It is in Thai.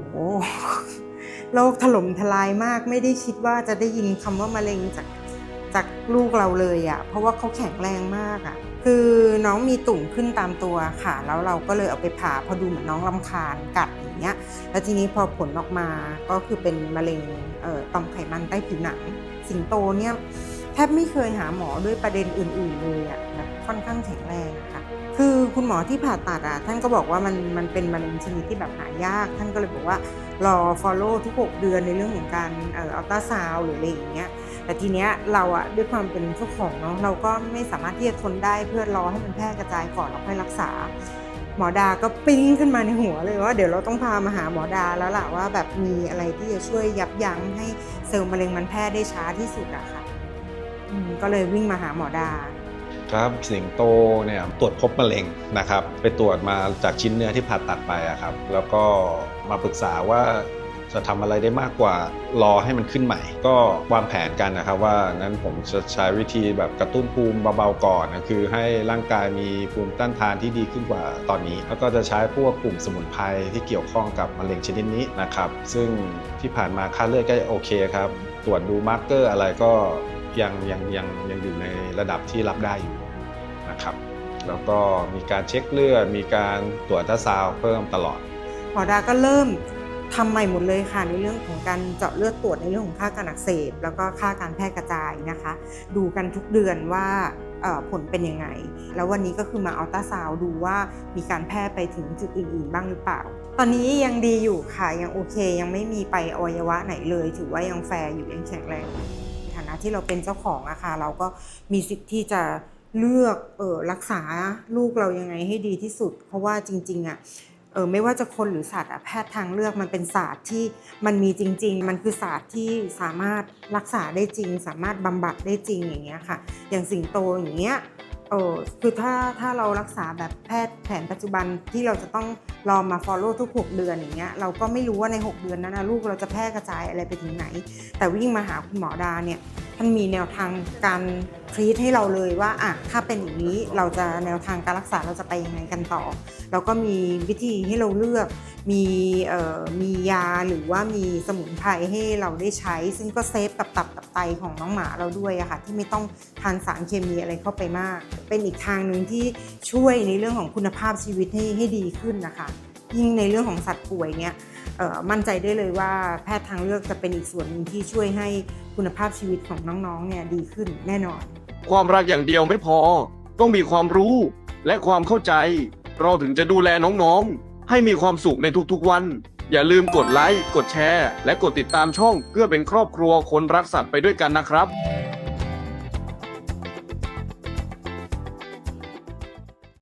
โหโลกถล่มทลายมากไม่ได้คิดว่าจะได้ยินคำว่ามะเร็งจากจากลูกเราเลยอะ่ะ เพราะว่าเขาแข็งแรงมากอะ่ะ คือน้องมีตุ่มขึ้นตามตัวค่ะ แล้วเราก็เลยเอาไปผ่าพอดูเหมือนน้องลำคาญกัดอย่างเงี้ย แล้วทีนี้พอผลออกมาก็คือเป็นมะเร็งเอ่อต่อมไขมันใต้ผิวหนัง สิงโตเนี่ยแทบไม่เคยหาหมอด้วยประเด็นอื่น ๆ เลยอะ่ะแบบค่อนข้างแข็งแรงอะค่ะ คือคุณหมอที่ผ่าตัดอะท่านก็บอกว่ามันมันเป็นมะเร็งชนิดที่แบบหายาก ท่านก็เลยบอกว่ารอ follow ทุก 6 เดือนในเรื่องของการเอ่ออัลตราซาวหรืออะไรอย่างเงี้ยแต่ทีเนี้ยเราอะด้วยความเป็นเจ้าของเนาะเราก็ไม่สามารถที่จะทนได้เพื่อรอให้มันแพร่กระจายก่อนแล้วค่อยรักษา หมอดาก็ปิ้งขึ้นมาในหัวเลยว่าเดี๋ยวเราต้องพามาหาหมอดาแล้วล่ะว่าแบบมีอะไรที่จะช่วยยับยั้งให้เซลล์มะเร็งมันแพร่ได้ช้าที่สุดอะค่ะก็เลยวิ่งมาหาหมอดา ครับสิงโตเนี่ยตรวจพบมะเร็งนะครับไปตรวจมาจากชิ้นเนื้อที่ผ่าตัดไปครับ แล้วก็มาปรึกษาว่าจะทำอะไรได้มากกว่ารอให้มันขึ้นใหม่ ก็วางแผนกันนะครับว่านั้นผมจะใช้วิธีแบบกระตุ้นภูมิเบาๆก่อนนะคือให้ร่างกายมีภูมิต้านทานที่ดีขึ้นกว่าตอนนี้ แล้วก็จะใช้พวกกลุ่มสมุนไพรที่เกี่ยวข้องกับมะเร็งชนิดนี้นะครับ ซึ่งที่ผ่านมาค่าเลือดก็โอเคครับ ตรวจดูมาร์กเกอร์อะไรก็ ยังยังยังยังอยู่ในระดับที่รับได้อยู่นะครับ แล้วก็มีการเช็คเลือดมีการตรวจอัลตาซาวเพิ่มตลอดหมอดาก็เริ่มทำใหม่หมดเลยค่ะในเรื่องของการเจาะเลือดตรวจในเรื่องของค่าการอักเสบ แล้วก็ค่าการแพร่กระจายนะคะ ดูกันทุกเดือนว่าผลเป็นยังไง แล้ววันนี้ก็คือมาอัลตราซาวดูว่ามีการแพร่ไปถึงจุดอื่นๆ บ้างหรือเปล่า ตอนนี้ยังดีอยู่ค่ะยังโอเค ยังไม่มีไปอวัยวะไหนเลย ถือว่ายังแฟร์อยู่ยังแข็งแรง นะที่เราเป็นเจ้าของอะค่ะเราก็มีสิทธิ์ที่จะเลือกเออรักษาลูกเรายังไงให้ดีที่สุด เพราะว่าจริงๆอะเออไม่ว่าจะคนหรือสัตว์อะแพทย์ทางเลือกมันเป็นศาสตร์ที่มันมีจริง ๆ มันคือศาสตร์ที่สามารถรักษาได้จริง สามารถบำบัดได้จริงอย่างเงี้ยค่ะ อย่างสิงโตอย่างเงี้ยเออคือถ้าถ้าเรารักษาแบบแพทย์แผนปัจจุบันที่เราจะต้องรอมา follow ทุก 6 เดือนอย่างเงี้ยเราก็ไม่รู้ว่าใน 6 เดือนนั้นนะลูกเราจะแพร่กระจายอะไรไปถึงไหน แต่วิ่งมาหาคุณหมอดาเนี่ยานมีแนวทางการทรีตให้เราเลยว่าอะถ้าเป็นอย่างนี้เราจะแนวทางการรักษาเราจะไปยังไงกันต่อ แล้วก็มีวิธีให้เราเลือกมีเอ่อมียาหรือว่ามีสมุนไพรให้เราได้ใช้ ซึ่งก็เซฟกับตับกับไตของน้องหมาเราด้วยอะค่ะที่ไม่ต้องทานสารเคมีอะไรเข้าไปมาก เป็นอีกทางหนึ่งที่ช่วยในเรื่องของคุณภาพชีวิตให้ให้ดีขึ้นนะคะ ยิ่งในเรื่องของสัตว์ป่วยเนี่ย มั่นใจได้เลยว่าแพทย์ทางเลือกจะเป็นอีกส่วนหนึ่งที่ช่วยให้คุณภาพชีวิตของน้องๆเนี่ยดีขึ้นแน่นอน ความรักอย่างเดียวไม่พอ ต้องมีความรู้และความเข้าใจ เราถึงจะดูแลน้องๆ ให้มีความสุขในทุกๆวัน อย่าลืมกดไลค์ กดแชร์ และกดติดตามช่องเพื่อเป็นครอบครัวคนรักสัตว์ไปด้วยกันนะครับ